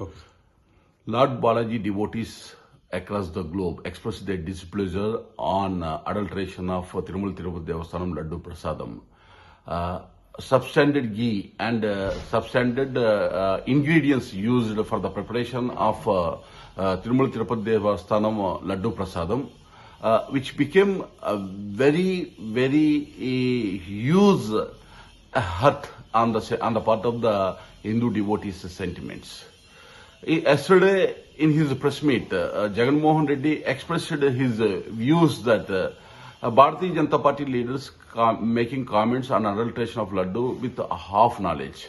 Okay. Lord Balaji devotees across the globe expressed their displeasure on uh, adulteration of uh, Tirumal Tirupati Devasthanam Laddu Prasadam. Uh, substandard ghee and uh, substandard uh, uh, ingredients used for the preparation of uh, uh, Tirumal Tirupati Devasthanam uh, Laddu Prasadam, uh, which became a very, very uh, huge hurt on the, on the part of the Hindu devotees' sentiments. Yesterday, in his press meet, uh, Jagan Mohan Reddy expressed his uh, views that uh, Bharatiya Janata Party leaders com- making comments on adulteration of Laddu with half knowledge.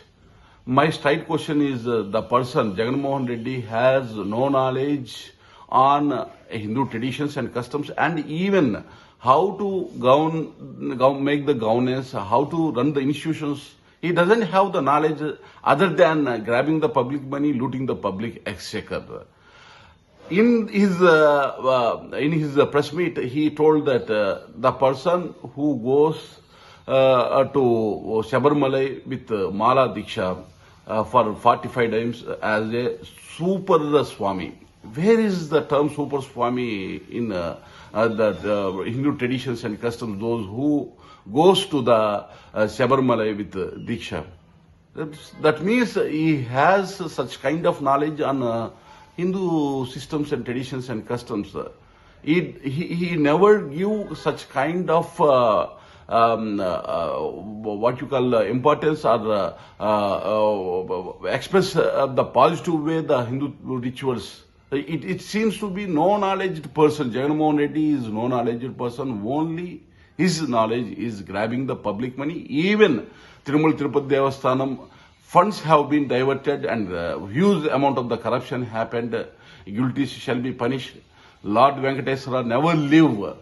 My straight question is uh, the person, Jagan Mohan Reddy, has no knowledge on uh, Hindu traditions and customs and even how to gown, make the governance, how to run the institutions. He doesn't have the knowledge other than uh, grabbing the public money, looting the public exchequer. In his uh, uh, in his uh, press meet, he told that uh, the person who goes uh, to Shabarmalai with uh, Mala Diksha uh, for 45 times as a super Swami. Where is the term super Swami in uh, uh, the Hindu traditions and customs? Those who goes to the uh, with uh, Diksha. That means he has such kind of knowledge on uh, Hindu systems and traditions and customs. He, he, he never give such kind of uh, um, uh, uh, what you call uh, importance or uh, express the positive way the Hindu rituals. It, it seems to be no knowledge person. Jagan Mohan Reddy is no knowledge person. Only his knowledge is grabbing the public money. Even Tirumal Tirupati Devasthanam funds have been diverted and huge amount of the corruption happened. Guilty shall be punished. Lord Venkateswara never leave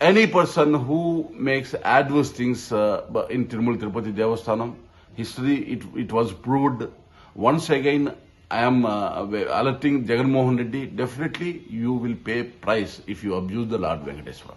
any person who makes adverse things uh, in Tirumal Tirupati Devasthanam. History, it, it was proved. Once again, I am uh, alerting Jagan Mohan Reddy, definitely you will pay price if you abuse the Lord Venkateswara.